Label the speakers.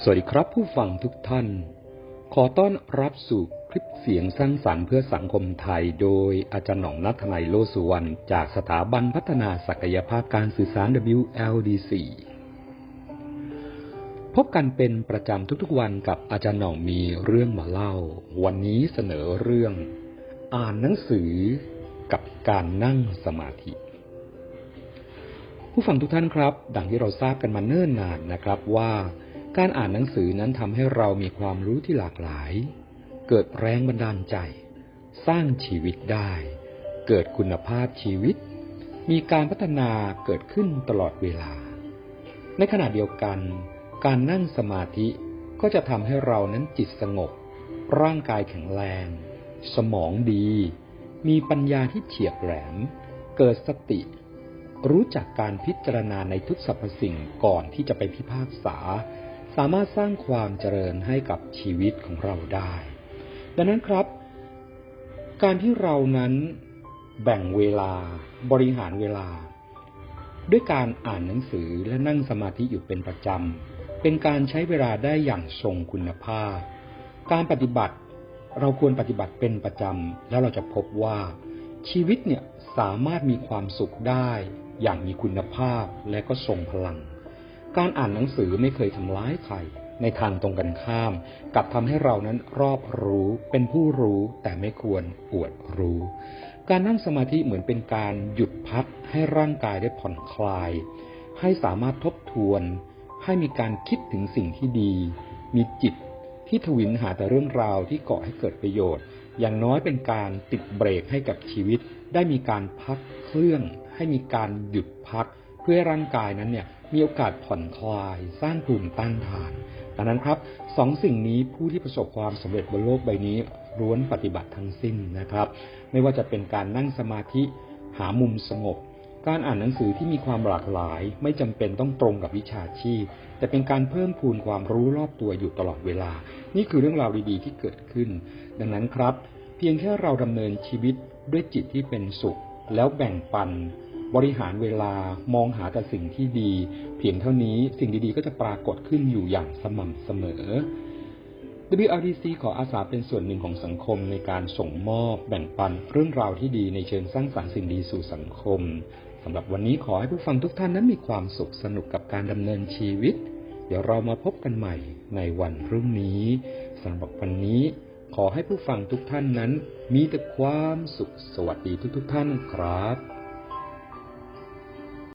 Speaker 1: สวัสดีครับผู้ฟังทุกท่าน ขอต้อนรับสู่คลิปเสียงสร้างสรรค์เพื่อสังคมไทย โดยอาจารย์หนองนัทนายโลสุวรรณจากสถาบันพัฒนาศักยภาพการสื่อสาร WLDC พบกันเป็นประจำทุกๆวันกับอาจารย์หนองมีเรื่องมาเล่า วันนี้เสนอเรื่อง อ่านหนังสือกับการนั่งสมาธิผู้ฟังทุกท่านครับ ดังที่เราทราบกันมาเนิ่นนานนะครับว่า การอ่านหนังสือนั้นทำให้เรามีความรู้ที่หลากหลาย เกิดแรงบันดาลใจ สร้างชีวิตได้ เกิดคุณภาพชีวิต มีการพัฒนาเกิดขึ้นตลอดเวลา ในขณะเดียวกัน การนั่งสมาธิก็จะทำให้เรานั้นจิตสงบ ร่างกายแข็งแรง สมองดี มีปัญญาที่เฉียบแหลม เกิดสติ รู้จักการพิจารณาในทุกสรรพสิ่งก่อนที่จะไปพิพากษา สามารถสร้างความเจริญให้กับชีวิตของเราได้ ดังนั้นครับ การที่เรานั้นแบ่งเวลาบริหารเวลา ด้วยการอ่านหนังสือและนั่งสมาธิอยู่เป็นประจำ เป็นการใช้เวลาได้อย่างทรงคุณภาพ การปฏิบัติเราควรปฏิบัติเป็นประจำ แล้วเราจะพบว่าชีวิตเนี่ยสามารถมีความสุขได้อย่างมีคุณภาพและก็ทรงพลัง การอ่านหนังสือไม่เคยทำร้ายใคร ในทางตรงกันข้าม กับทำให้เรานั้นรอบรู้เป็นผู้รู้แต่ไม่ควรอวดรู้ การนั่งสมาธิเหมือนเป็นการหยุดพักให้ร่างกายได้ผ่อนคลาย ให้สามารถทบทวน ให้มีการคิดถึงสิ่งที่ดี มีจิตที่ทวินหาแต่เรื่องราวที่ก่อให้เกิดประโยชน์ อย่างน้อยเป็นการติดเบรกให้กับชีวิต ได้มีการพักเครื่อง ให้มีการหยุดพัก เพื่อร่างกายนั้นเนี่ยมีโอกาสผ่อนคลาย สร้างภูมิต้านทานดังนั้นครับสองสิ่งนี้ผู้ที่ประสบความสำเร็จบนโลกใบนี้ล้วนปฏิบัติทั้งสิ้นนะครับ ไม่ว่าจะเป็นการนั่งสมาธิหามุมสงบ การอ่านหนังสือที่มีความหลากหลาย ไม่จำเป็นต้องตรงกับวิชาชีพ แต่เป็นการเพิ่มพูนความรู้รอบตัวอยู่ตลอดเวลา นี่คือเรื่องราวดีๆที่เกิดขึ้น ดังนั้นครับ เพียงแค่เราดำเนินชีวิตด้วยจิตที่เป็นสุข แล้วแบ่งปัน บริหารเวลามองหาแต่สิ่งที่ดี เพียงเท่านี้สิ่งดีๆ ก็จะปรากฏขึ้นอยู่อย่างสม่ำเสมอ WRDC ขออาสาเป็นส่วนหนึ่งของสังคมในการส่งมอบแบ่งปันเรื่องราวที่ดีในเชิงสร้างสรรค์สิ่งดีสู่สังคมสำหรับวันนี้ขอให้ผู้ฟังทุกท่านนั้นมีความสุขสนุกกับการดำเนินชีวิต เดี๋ยวเรามาพบกันใหม่ในวันพรุ่งนี้สำหรับวันนี้ ขอให้ผู้ฟังทุกท่านนั้น มีแต่ความสุขสวัสดีทุกๆทท่านครับ